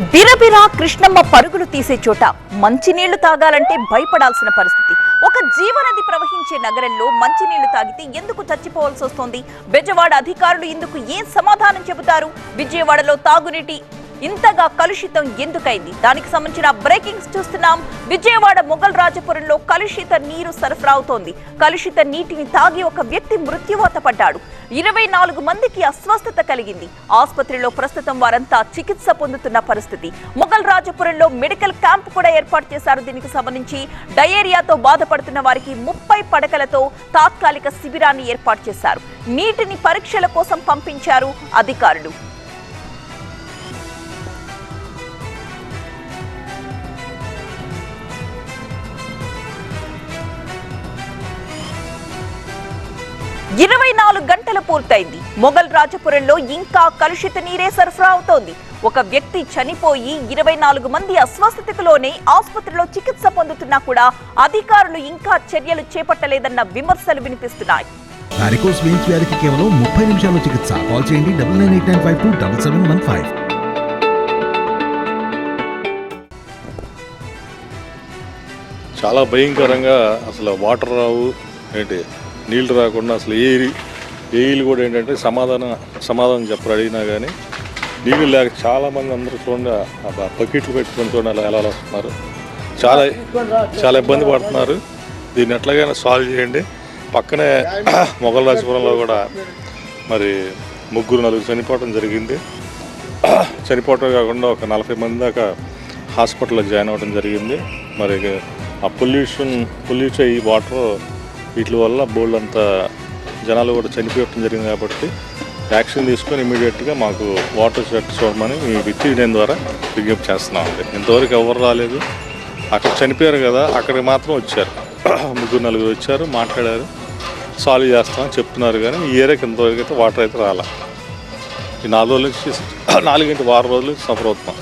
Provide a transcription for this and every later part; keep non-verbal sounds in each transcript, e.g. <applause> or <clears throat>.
బిరబిరా కృష్ణమ్మ పరుగులు తీసే చోట మంచినీళ్ళు తాగాలంటే భయపడాల్సిన పరిస్థితి. ఒక జీవనది ప్రవహించే నగరంలో మంచినీళ్ళు తాగితే ఎందుకు చచ్చిపోవాల్సి వస్తోంది? బెజవాడ అధికారులు ఇందుకు ఏం సమాధానం చెబుతారు? విజయవాడలో తాగునీటి ఇంతగా కలుషితం ఎందుకైంది? దానికి సంబంధించిన బ్రేకింగ్స్ చూస్తున్నాం. విజయవాడ మొఘల్ రాజపురంలో కలుషిత నీరు సరఫరా అవుతోంది కలుషిత నీటిని తాగి ఒక వ్యక్తి మృత్యువాత పడ్డాడు. ఇరవై నాలుగు మందికి అస్వస్థత కలిగింది. ఆసుపత్రిలో ప్రస్తుతం వారంతా చికిత్స పొందుతున్న పరిస్థితి. మొఘల్ రాజపురంలో మెడికల్ క్యాంప్ కూడా ఏర్పాటు చేశారు. దీనికి సంబంధించి డయేరియాతో బాధపడుతున్న వారికి ముప్పై పడకలతో తాత్కాలిక శిబిరాన్ని ఏర్పాటు చేశారు. నీటిని పరీక్షల కోసం పంపించారు అధికారులు. ఇరవై నాలుగు గంటలు పూర్తయింది. మొఘల్ రాజపురంలో ఇంకా కలుషిత నీరే సరఫరా అవుతోంది. ఒక వ్యక్తి చనిపోయి ఇరవై నాలుగు మంది అస్వస్థతకు లోనే ఆసుపత్రిలో చికిత్స పొందుతున్నా కూడా అధికారులు ఇంకా చర్యలు చేపట్టలేదన్న విమర్శలు వినిపిస్తున్నాయి. వారికోస్ వెయిన్స్ వ్యాధికి కేవలం ముప్పై నిమిషాల్లో చికిత్స. కాల్ చేయండి double nine eight nine five two double seven one five. చాలా భయంకరంగా అసలు వాటర్ రావు ఏంటి? నీళ్ళు రాకుండా అసలు ఏ ఏఈలు కూడా ఏంటంటే సమాధానం సమాధానం చెప్పరు అడిగినా కానీ నీళ్ళు లేక చాలామంది అందరూ చూడండి ఆ బకెట్లు పెట్టుకొని చూడండి అలా ఎలా వస్తున్నారు. చాలా చాలా ఇబ్బంది పడుతున్నారు. దీన్ని ఎట్లాగైనా సాల్వ్ చేయండి. పక్కనే <coughs> మొగలరాజపురంలో కూడా మరి ముగ్గురు నలుగురు చనిపోవడం జరిగింది. <coughs> చనిపోవటం కాకుండా ఒక నలభై మంది దాకా హాస్పిటల్లో జాయిన్ అవ్వడం జరిగింది. మరి ఆ పొల్యూషన్ పొల్యూట్ అయ్యి వాటర్ వీటి వల్ల బోల్డ్ అంత జనాలు కూడా చనిపోవటం జరిగింది కాబట్టి యాక్షన్ తీసుకొని ఇమీడియట్గా మాకు వాటర్ సెట్ చూడమని మీ విత్తి నేను ద్వారా విజ్ఞప్తి చేస్తున్నాం అండి. ఇంతవరకు ఎవరు రాలేదు. అక్కడ చనిపోయారు కదా అక్కడికి మాత్రం వచ్చారు. <clears throat> ముగ్గురు నలుగురు వచ్చారు మాట్లాడారు. సాల్వ్ చేస్తామని చెప్తున్నారు కానీ ఈ ఏరియాకి ఇంతవరకు అయితే వాటర్ అయితే రాలే. ఈ నాలుగు రోజుల నుంచి <clears throat> నాలుగింటి వారం రోజులు సఫర్ అవుతున్నాం.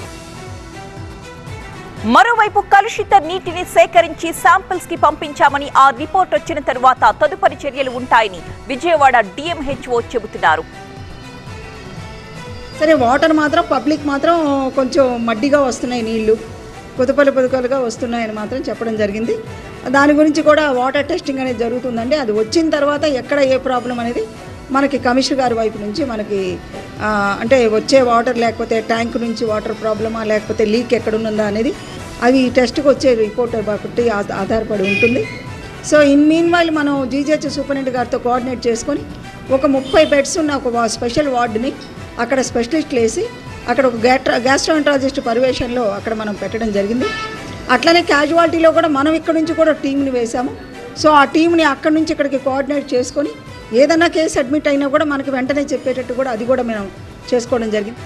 మరోవైపు కలుషిత నీటిని సేకరించి శాంపిల్స్కి పంపించామని ఆ రిపోర్ట్ వచ్చిన తరువాత తదుపరి చర్యలు ఉంటాయని విజయవాడ డిఎంహెచ్ఓ చెబుతున్నారు. సరే వాటర్ మాత్రం పబ్లిక్ మాత్రం కొంచెం మడ్డిగా వస్తున్నాయి నీళ్ళు. పొదుపలు పొదుకలుగా వస్తున్నాయని మాత్రం చెప్పడం జరిగింది. దాని గురించి కూడా వాటర్ టెస్టింగ్ అనేది జరుగుతుందండి. అది వచ్చిన తర్వాత ఎక్కడ ఏ ప్రాబ్లం అనేది మనకి కమిషనర్ గారి వైపు నుంచి మనకి అంటే వచ్చే వాటర్ లేకపోతే ట్యాంక్ నుంచి వాటర్ ప్రాబ్లమా లేకపోతే లీక్ ఎక్కడున్నదా అనేది అవి ఈ టెస్ట్కి వచ్చే రిపోర్ట్ బట్టి ఆధారపడి ఉంటుంది. సో ఇన్ మీన్ వైల్ మనం జీజీహెచ్ సూపరింటెండెంట్ గారితో కోఆర్డినేట్ చేసుకొని ఒక ముప్పై బెడ్స్ ఉన్న ఒక స్పెషల్ వార్డుని అక్కడ స్పెషలిస్ట్లు వేసి అక్కడ ఒక గ్యాట్రా గ్యాస్ట్రాంట్రాలజిస్ట్ పర్యవేక్షణలో అక్కడ మనం పెట్టడం జరిగింది. అట్లనే క్యాజువాలిటీలో కూడా మనం ఇక్కడ నుంచి కూడా టీంని వేశాము సో ఆ టీంని అక్కడి నుంచి ఇక్కడికి కోఆర్డినేట్ చేసుకొని ఏదైనా కేసు అడ్మిట్ అయినా కూడా మనకి వెంటనే చెప్పేటట్టు కూడా అది కూడా మేము చేసుకోవడం జరిగింది.